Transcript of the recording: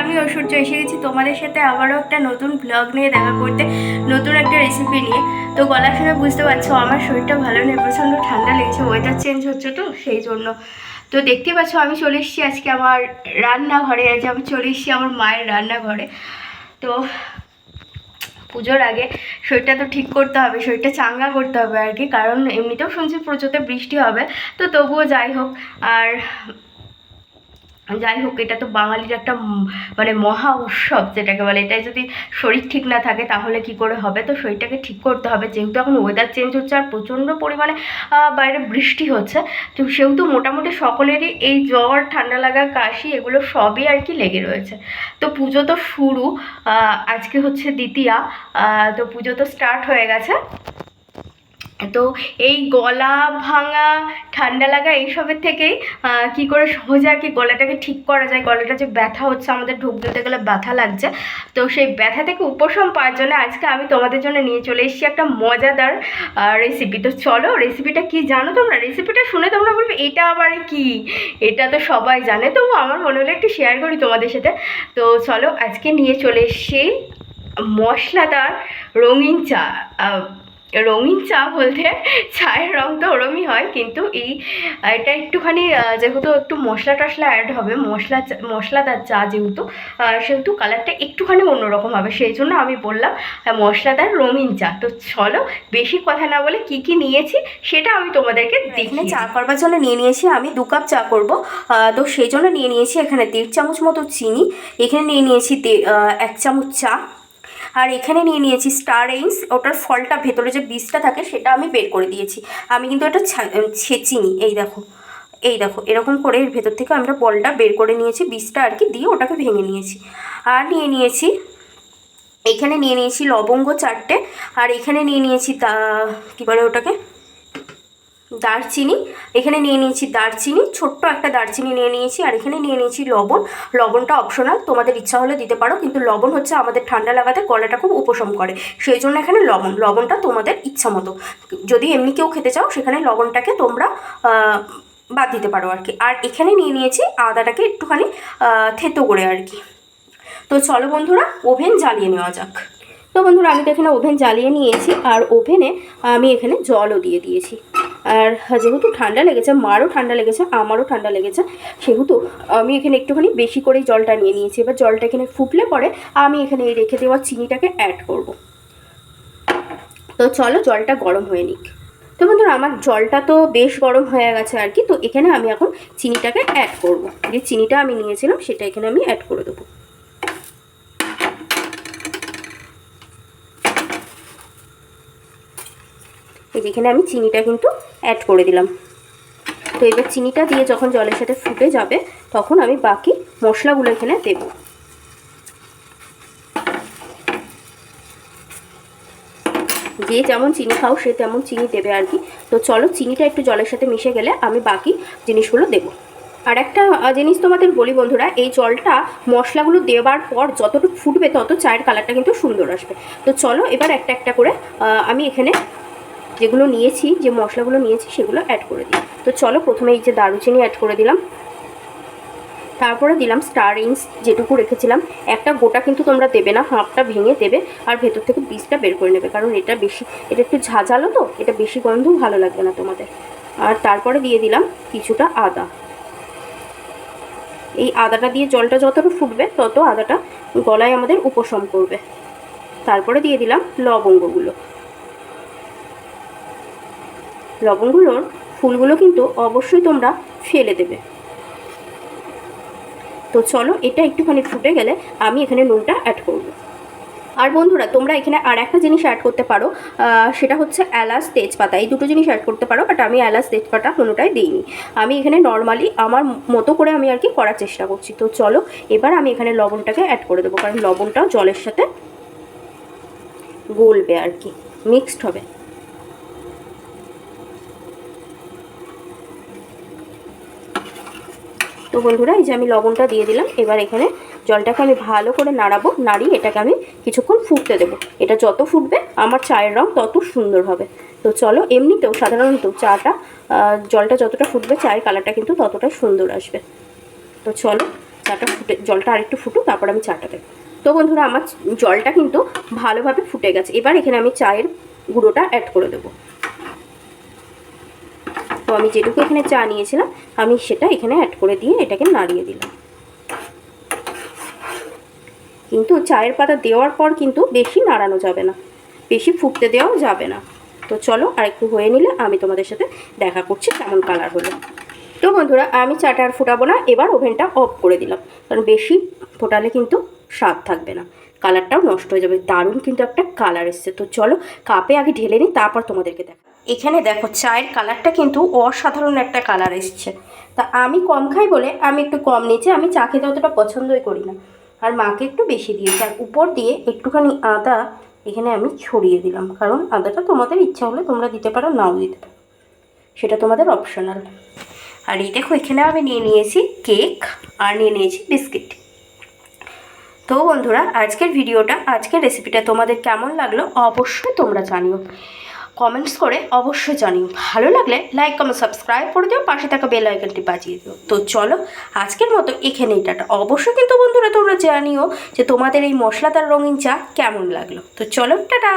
আমি ঐশ্বর্য, এসে গেছি তোমাদের সাথে আবারও একটা নতুন ব্লগ নিয়ে দেখা করতে, নতুন একটা রেসিপি নিয়ে। তো গলা শুনে বুঝতে পারছ, আমার শরীরটা ভালো নেই, প্রচণ্ড ঠান্ডা লেগেছে ওয়েদার চেঞ্জ হচ্ছে তো সেই জন্য। তো দেখতে পাচ্ছ, আমি চলে এসেছি আজকে আমার রান্নাঘরে আজ আমি চলে এসেছি আমার মায়ের রান্নাঘরে। তো পুজোর আগে শরীরটা তো ঠিক করতে হবে, শরীরটা চাঙ্গা করতে হবে আর কি, কারণ এমনিতেও শুনছি প্রচুরতে বৃষ্টি হবে, তো তবুও যাই হোক। আর যাই হোক এটা তো বাঙালির একটা মানে মহা উৎসব যেটাকে বলে। এটাই যদি শরীর ঠিক না থাকে, তাহলে কি করে হবে? তো শরীরটাকে ঠিক করতে হবে। যেহেতু এখন ওয়েদার চেঞ্জ হচ্ছে আর প্রচণ্ড পরিমাণে বাইরে বৃষ্টি হচ্ছে, তো সেহেতু মোটামুটি সকলেরই এই জ্বর, ঠান্ডা লাগা, কাশি এগুলো সবই আর কি লেগে রয়েছে। তো পুজো তো শুরু আজকে হচ্ছে দ্বিতীয়া তো পুজো তো স্টার্ট হয়ে গেছে। তো এই গলা ভাঙা, ঠান্ডা লাগা এইসবের থেকেই কি করে সহজে আর কি গলাটাকে ঠিক করা যায়? গলাটা যে ব্যথা হচ্ছে, আমাদের ঢুক দিতে গেলে ব্যথা লাগছে। তো সেই ব্যথা থেকে উপশম পাওয়ার জন্য আজকে আমি তোমাদের জন্য নিয়ে চলে এসেছি একটা মজাদার রেসিপি তো চলো রেসিপিটা কি জানো তোমরা? রেসিপিটা শুনে তোমরা বলবে, এটা আবার কি? এটা তো সবাই জানে তবু আমার মনে হলো একটু শেয়ার করি তোমাদের সাথে। তো চলো আজকে নিয়ে চলে এসেছি মশলাদার রঙিন চা রঙিন চা বলতে চায়ের রং তো ওরমই হয় কিন্তু এই এটা একটুখানি যেহেতু একটু মশলা টশলা অ্যাড হবে মশলা চা- মশলাদার চা যেহেতু সেহেতু কালারটা একটুখানি অন্যরকম হবে সেই জন্য আমি বললাম মশলাদার রঙিন চা। তো চলো বেশি কথা না বলে কি কি নিয়েছি সেটা আমি তোমাদেরকে এখানে চা করবার জন্য নিয়ে নিয়েছি আমি দু কাপ চা করব তো সেই জন্য নিয়ে নিয়েছি এখানে দেড় চামচ মতো চিনি এখানে নিয়ে নিয়েছি এক চামচ চা। আর এখানে নিয়ে নিয়েছি স্টার এইন্স ওটার ফলটা ভেতরে যে বীজটা থাকে সেটা আমি বের করে দিয়েছি। আমি কিন্তু এটা ছেঁচিনি, এই দেখো এই দেখো, এরকম করে এর ভেতর থেকে আমরা বলটা বের করে নিয়েছি বীজটা আর কি দিয়ে ওটাকে ভেঙে নিয়েছি। আর নিয়ে নিয়েছি, এখানে নিয়ে নিয়েছি লবঙ্গ চারটে, আর এখানে নিয়ে নিয়েছি তা কী বলে ওটাকে? দারচিনি, এখানে নিয়ে নিয়েছি দারচিনি, ছোট্ট একটা দারচিনি নিয়ে নিয়েছি, আর এখানে নিয়ে নিয়েছি লবণ। লবণটা অপশনাল তোমাদের ইচ্ছা হলে দিতে পারো, কিন্তু লবণ হচ্ছে আমাদের ঠান্ডা লাগাতে গলাটা খুব উপশম করে। সেই জন্য এখানে লবণ, লবণটা তোমাদের ইচ্ছা মতো। যদি এমনি কেউ খেতে চাও, সেখানে লবণটাকে তোমরা বাদ দিতে পারো আর কি। আর এখানে নিয়ে নিয়েছি আদাটাকে একটুখানি থেতো করে আর কি। তো চলো বন্ধুরা, ওভেন জ্বালিয়ে নেওয়া যাক। তো বন্ধুরা, আমি তো এখানে ওভেন জ্বালিয়ে নিয়েছি, আর ওভেনে আমি এখানে জলও দিয়ে দিয়েছি। আর যেহেতু ঠান্ডা লেগেছে, মারও ঠান্ডা লেগেছে, আমারও ঠান্ডা লেগেছে, সেহেতু আমি এখানে একটুখানি বেশি করেই জলটা নিয়ে নিয়েছি। এবার জলটা এখানে ফুটলে পরে আমি এখানে এই রেখে দেওয়া চিনিটাকে অ্যাড করব। তো চলো জলটা গরম হয়ে নিক। তো বন্ধুরা, আমার জলটা তো বেশ গরম হয়ে গেছে আর কি, তো এখানে আমি এখন চিনিটাকে অ্যাড করব। যে চিনিটা আমি নিয়েছিলাম, সেটা এখানে আমি অ্যাড করে দেবো। এই যেখানে আমি চিনিটা কিন্তু অ্যাড করে দিলাম। তো এবার চিনিটা দিয়ে যখন জলের সাথে ফুটে যাবে, তখন আমি বাকি মশলাগুলো এখানে দেব। যে যেমন চিনি খাও, সে তেমন চিনি দেবে আর কি। তো চলো চিনিটা একটু জলের সাথে মিশে গেলে আমি বাকি জিনিসগুলো দেবো। আর একটা জিনিস তোমাদের বলি বন্ধুরা, এই জলটা মশলাগুলো দেওয়ার পর যতটুকু ফুটবে তত চায়ের কালারটা কিন্তু সুন্দর আসবে। তো চলো এবার একটা একটা করে আমি এখানে যেগুলো নিয়েছি, যে মশলাগুলো নিয়েছি সেগুলো অ্যাড করে দিই তো চলো প্রথমে এই যে দারুচিনি অ্যাড করে দিলাম। তারপরে দিলাম স্টার ইন্স যেটুকু রেখেছিলাম। একটা গোটা কিন্তু তোমরা দেবে না হাফটা ভেঙে দেবে আর ভেতর থেকে বীজটা বের করে নেবে, কারণ এটা বেশি, এটা একটু ঝাঁঝালো তো, এটা বেশি গন্ধও ভালো লাগবে না তোমাদের। আর তারপরে দিয়ে দিলাম কিছুটা আদা। এই আদাটা দিয়ে জলটা যতটা ফুটবে, তত আদাটা গলায় আমাদের উপশম করবে। তারপরে দিয়ে দিলাম লবঙ্গগুলো। লবঙ্গগুলোর ফুলগুলো কিন্তু অবশ্যই তোমরা ফেলে দেবে। তো চলো এটা একটুখানি ফুটে গেলে আমি এখানে নুনটা অ্যাড করব। আর বন্ধুরা, তোমরা এখানে আর একটা জিনিস অ্যাড করতে পারো সেটা হচ্ছে এলাচ তেজপাতা। এই দুটো জিনিস অ্যাড করতে পারো বাট আমি এলাচ তেজপাতা কোনোটাই দিইনি। আমি এখানে নর্মালি আমার মতো করে আমি আর কি করার চেষ্টা করছি। তো চলো, এবার আমি এখানে লবণটাকে অ্যাড করে দেবো, কারণ লবণটাও জলের সাথে গলবে আর কি মিক্সড হবে। তো বন্ধুরা, এই যে আমি লবণটা দিয়ে দিলাম। এবার এখানে জলটাকে আমি ভালো করে নাড়াবো, নাড়িয়ে এটাকে আমি কিছুক্ষণ ফুটতে দেবো। এটা যত ফুটবে, আমার চায়ের রং তত সুন্দর হবে। তো চলো, এমনিতেও সাধারণত চাটা জলটা যতটা ফুটবে, চায়ের কালারটা কিন্তু ততটাই সুন্দর আসবে। তো চলো, চাটা ফুটে, জলটা আরেকটু ফুটুক, তারপর আমি চাটা দেবো। তো বন্ধুরা, আমার জলটা কিন্তু ভালোভাবে ফুটে গেছে। এবার এখানে আমি চায়ের গুঁড়োটা অ্যাড করে দেবো। আমি যেটুকু এখানে চা নিয়েছিলাম, আমি সেটা এখানে অ্যাড করে দিয়ে এটাকে নাড়িয়ে দিলাম। কিন্তু চায়ের পাতা দেওয়ার পর কিন্তু বেশি নাড়ানো যাবে না, বেশি ফুটতে দেওয়াও যাবে না। তো চলো আর একটু হয়ে নিলে আমি তোমাদের সাথে দেখা করছি কেমন কালার হলো। তো বন্ধুরা, আমি চাটা আর ফোটাবো না, এবার ওভেনটা অফ করে দিলাম, কারণ বেশি ফোটালে কিন্তু স্বাদ থাকবে না কালারটাও নষ্ট হয়ে যাবে, দারুণ কিন্তু একটা কালার এসছে। তো চলো কাপে আগে ঢেলে নিই, তারপর তোমাদেরকে দেখা এখানে দেখো চায়ের কালারটা কিন্তু অসাধারণ একটা কালার এসছে। তা আমি কম খাই বলে আমি একটু কম নিয়েছি আমি চা খেতে অতটা পছন্দই করি না। আর মাকে একটু বেশি দিয়েছি। আর উপর দিয়ে একটুখানি আদা এখানে আমি ছড়িয়ে দিলাম। কারণ আদাটা তোমাদের ইচ্ছা হলে তোমরা দিতে পারো, নাও দিতে পারো। সেটা তোমাদের অপশনাল আর এই দেখো, এখানে আমি নিয়ে নিয়েছি কেক আর নিয়ে নিয়েছি বিস্কিট। তো বন্ধুরা, আজকের ভিডিওটা, আজকের রেসিপিটা তোমাদের কেমন লাগল অবশ্যই তোমরা জানিও। কমেন্টস করে অবশ্যই জানিও। ভালো লাগলে লাইক কমেন্ট সাবস্ক্রাইব করে দিও, পাশে থাকা বেল আইকনটি বাজিয়ে দিও। তো চলো, আজকের মতো এখানেই টাটা। অবশ্যই কিন্তু বন্ধুরা তোমরা জানিও যে তোমাদের এই মশলাদার রঙিন চা কেমন লাগল। তো চলো, টাটা!